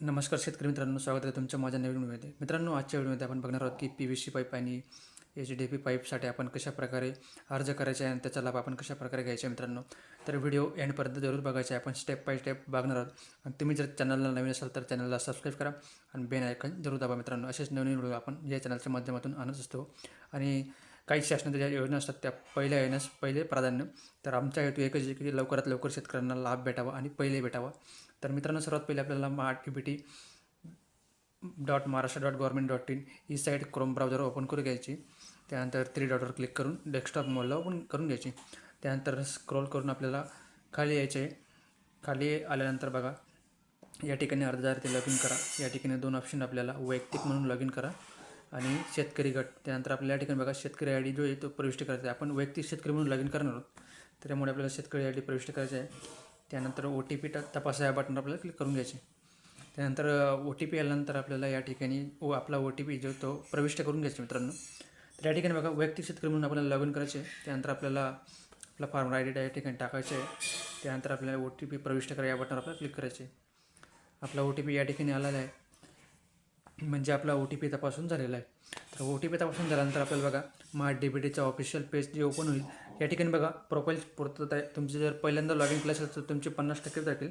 नमस्कार शेतकरी मित्रांनो स्वागत आहे तुमच्या माझ्या नवीन व्हिडिओमध्ये मित्रांनो आजच्या व्हिडिओमध्ये आपण बघणार आहोत की पी व्ही सी पाईप आणि एच डी पी पाईपसाठी आपण कशा प्रकारे अर्ज करायचा आहे आणि त्याचा लाभ आपण कशा प्रकारे घ्यायचा आहे मित्रांनो तर व्हिडिओ एंडपर्यंत जरूर बघायचा. आहे आपण स्टेप बाय स्टेप बघणार आहोत. आणि तुम्ही जर चॅनलला नवीन असाल तर चॅनलला सबस्क्राईब करा आणि बेन आयकन जरूर दाबा मित्रांनो. असेच नवीन व्हिडिओ आपण या चॅनलच्या माध्यमातून आणत असतो. आणि काही शासनाच्या ज्या योजना असतात त्या पहिल्या येण्यास पहिले प्राधान्य. तर आमचा हेतू एकच आहे की लवकरात लवकर शेतकऱ्यांना लाभ भेटावा आणि पहिले भेटावा. तर मित्रांनो सर्वात पहिले आपल्याला मा T B T dot Maharashtra dot government dot in he site Chrome browser open करून घ्यायची. त्यानंतर थ्री डॉटवर क्लिक करून डेस्कटॉप मोडला ओपन करून घ्यायची. त्यानंतर स्क्रोल करून आपल्याला खाली यायचे खाली आल्यानंतर बघा या ठिकाणी अर्जदार ते लॉग इन करा. या ठिकाणी दोन ऑप्शन आपल्याला वैयक्तिक म्हणून लॉग इन करा आणि शेतकरी गट. त्यानंतर आपल्या या ठिकाणी बघा शेतकरी आय डी जो आहे तो प्रविष्ट करायचा आहे. आपण वैयक्तिक शेतकरी म्हणून लॉग इन करणार आहोत. त्यामुळे आपल्याला शेतकरी आय डी प्रविष्ट करायचा आहे. त्यानंतर ओ टी पी तपासा या बटन आपल्याला क्लिक करून घ्यायचे. त्यानंतर ओ टी पी आल्यानंतर आपल्याला या ठिकाणी ओ आपला ओ टी पी जो तो प्रविष्ट करून घ्यायचा मित्रांनो. तर या ठिकाणी बघा वैयक्तिक शेतकरी म्हणून आपल्याला लॉग इन करायचे. त्यानंतर आपल्याला आपला फार्मर आय डी या ठिकाणी टाकायचे. आहे त्यानंतर आपल्याला ओ टी पी प्रविष्ट करा या बटनवर आपल्याला क्लिक करायचे. आपला ओ टी पी या ठिकाणी आलेला आहे. म्हणजे आपला ओ टी पी तपासून झालेला आहे. तर ओ टी पी तपासून झाल्यानंतर आपल्याला बघा माय डी बी टीचा ऑफिशियल पेज जे ओपन होईल या ठिकाणी बघा प्रोफाईल पुरतं आहे. तुमचे जर पहिल्यांदा लॉग इन केलं असेल तर तुमचे पन्नास टक्के जातील.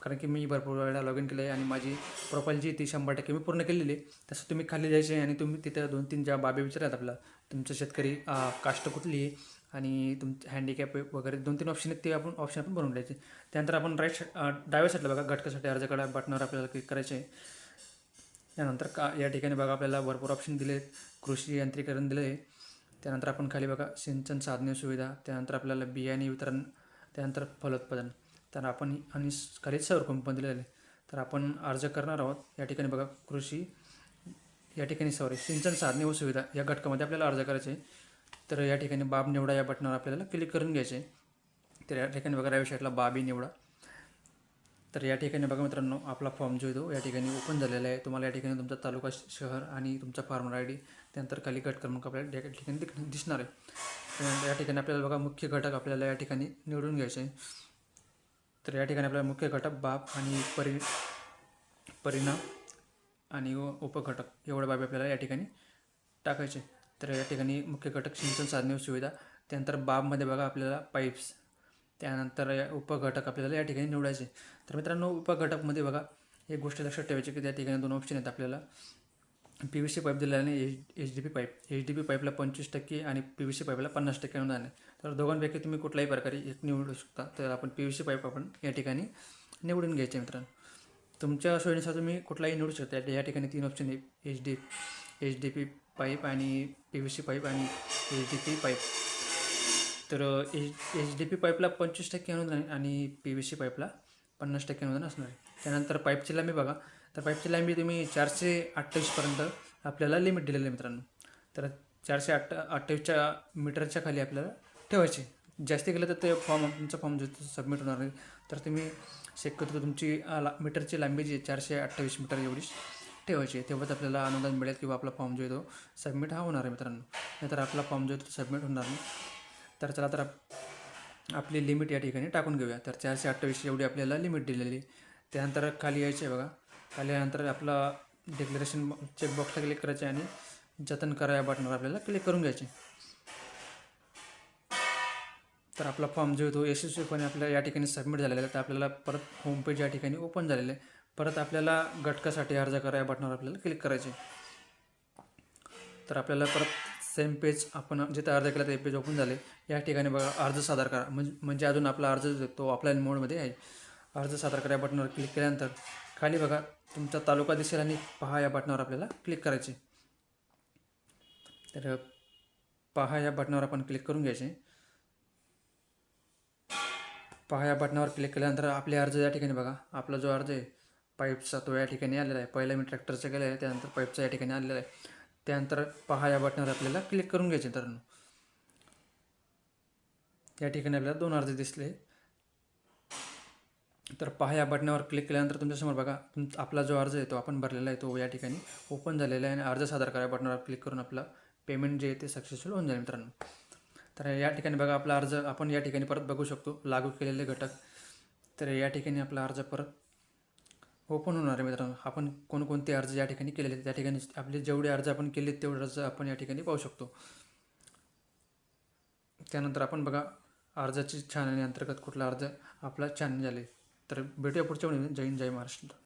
कारण की मी भरपूर वेळा लॉग इन केलं आहे आणि माझी प्रोफाईल जी ती शंभर टक्के मी पूर्ण केलेली आहे. तसं तुम्ही खाली जायचे आणि तुम्ही तिथं दोन तीन ज्या बाबी विचारतात आपला तुमचं शेतकरी काष्ट कास्ट कुठली आहे आणि तुमचं हँडिकॅप वगैरे दोन तीन ऑप्शन आहेत ते आपण ऑप्शन आपण भरून द्यायचे. त्यानंतर आपण राईट डाव्या साईडला बघा घटकासाठी अर्ज करा बटनावर आपल्याला क्लिक करायचे आहे. त्यानंतर का या ठिकाणी बघा आपल्याला भरपूर ऑप्शन दिले आहेत कृषी यांत्रिकरण दिलं आहे त्यानंतर आपण खाली बघा सिंचन साधने सुविधा त्यानंतर आपल्याला बियाणे वितरण त्यानंतर फलोत्पादन. तर आपण आणि स- खाली सौर कुंपण तर आपण अर्ज करणार आहोत. या ठिकाणी बघा कृषी या ठिकाणी सॉरी सिंचन साधने व सुविधा या घटकामध्ये आपल्याला अर्ज करायचे. तर या ठिकाणी बाब निवडा या बटनावर आपल्याला क्लिक करून घ्यायचे. तर या ठिकाणी बघा या विषयातला बाबी निवडा. तर या ठिकाणी बघा मित्रांनो आपला फॉर्म जो येतो या ठिकाणी ओपन झालेला आहे. तुम्हाला या ठिकाणी तुमचा तालुका शहर आणि तुमचा फार्मर आय डी त्यानंतर खाली गट क्रमांक आपल्याला या ठिकाणी दिख दिसणार आहे. या ठिकाणी आपल्याला बघा मुख्य घटक आपल्याला या ठिकाणी निवडून घ्यायचे आहे. तर या ठिकाणी आपल्याला मुख्य घटक बाब आणि परि परिणाम आणि व उपघटक एवढ्या बाबी आपल्याला या ठिकाणी टाकायचे तर या ठिकाणी मुख्य घटक सिंचन साधने सुविधा त्यानंतर बाबमध्ये बघा आपल्याला पाईप्स त्यानंतर या उपघटक आपल्याला या ठिकाणी निवडायचे. तर मित्रांनो उपघटकमध्ये बघा एक गोष्ट लक्षात ठेवायची की त्या ठिकाणी दोन ऑप्शन आहेत आपल्याला. पी व्ही सी पाईप दिलेला आणि H H D P pipe H D P पाईपला पंचवीस टक्के आणि पी व्ही सी पाईपला पन्नास टक्के अनुदान आहे. तर दोघांपैकी तुम्ही कुठल्याही प्रकारे एक निवडू शकता. तर आपण पी व्ही सी पाईप आपण या ठिकाणी निवडून घ्यायचे मित्रांनो. तुमच्या सोयीनुसार तुम्ही कुठलाही निवडू शकता. या ठिकाणी तीन ऑप्शन आहे H D H D P pipe आणि पी व्ही सी पाईप आणि एच डी पी पाईप तर एच एच डी पी पाईपला पंचवीस टक्के अनुदान आहे आणि पी व्ही सी पाईपला पन्नास टक्के अनुदान असणार आहे. त्यानंतर पाईपची लांबी बघा. तर पाईपची लांबी तुम्ही चारशे अठ्ठावीसपर्यंत आपल्याला लिमिट दिलेलं आहे मित्रांनो. तर चारशे अठ्ठा अठ्ठावीसच्या मीटरच्या खाली आपल्याला ठेवायचे. जास्ती केलं तर ते फॉर्म तुमचा फॉर्म जो सबमिट होणार नाही तर तुम्ही शक्यतो तुमची ला मीटरची लांबी जी आहे, चारशे अठ्ठावीस मीटर एवढीच ठेवायची आहे. तेव्हाच आपल्याला अनुदान मिळेल किंवा आपला फॉर्म जो आहे तो सबमिट हा होणार आहे मित्रांनो. नाहीतर आपला फॉर्म जो आहे तो सबमिट होणार नाही. तर चला तर आप- आपली लिमिट या ठिकाणी टाकून घेऊया. तर चारशे अठ्ठावीस एवढी आपल्याला लिमिट दिलेली. आहे. त्यानंतर खाली यायचे बघा. खाली यानंतर आपला डिक्लेरेशन चेकबॉक्सला क्लिक करायचे आणि जतन करा या बटनवर आपल्याला क्लिक करून घ्यायचे. तर आपला फॉर्म जो येतो तो यशस्वीपणे आपल्याला या ठिकाणी सबमिट झालेला आहे. तर आपल्याला परत होमपेज या ठिकाणी ओपन झालेलं आहे. परत आपल्याला घटकासाठी अर्ज करा या बटनावर आपल्याला क्लिक करायचे तर आपल्याला परत सेम पेज आपण जिथं अर्ज केला ते पेज ओपन झाले. या ठिकाणी बघा अर्ज सादर करा. म्हणजे म्हणजे अजून आपला अर्ज तो ऑफलाईन मोडमध्ये आहे. अर्ज सादर करा या बटनावर क्लिक केल्यानंतर खाली बघा तुमचा तालुका दिसेल आणि पहा या बटनावर आपल्याला क्लिक करायचे. तर पहा या बटनावर आपण क्लिक करून घ्यायचे. पहा या बटनावर क्लिक केल्यानंतर आपले अर्ज या ठिकाणी बघा. आपला जो अर्ज आहे पाईपचा तो या ठिकाणी आलेला आहे. पहिला मी ट्रॅक्टरचा केला आहे त्यानंतर पाईपचा या ठिकाणी आलेला आहे. त्यानंतर पहा या बटनावर आपल्याला क्लिक करून घ्यायचे मित्रांनो. या ठिकाणी आपल्याला दोन अर्ज दिसले. तर पहा या बटनावर क्लिक केल्यानंतर तुमच्यासमोर बघा तुम आपला जो अर्ज आहे तो आपण भरलेला आहे तो या ठिकाणी ओपन झालेला आहे आणि अर्ज सादर करा बटनावर क्लिक करून आपला पेमेंट जे आहे ते सक्सेसफुल होऊन जाईल मित्रांनो. तर या ठिकाणी बघा आपला अर्ज आपण या ठिकाणी परत बघू शकतो. लागू केलेले घटक. तर या ठिकाणी आपला अर्ज परत हो, ओपन होणार आहे मित्रांनो. आपण कोणकोणते अर्ज या ठिकाणी केलेले आहेत? त्या ठिकाणी आपले जेवढे अर्ज आपण केले तेवढे अर्ज आपण या ठिकाणी पाहू शकतो. त्यानंतर आपण बघा अर्जाची छाननी अंतर्गत कुठला अर्ज आपला छान झाले. तर भेटूया पुढच्या वेळी जय हिंद जय महाराष्ट्र.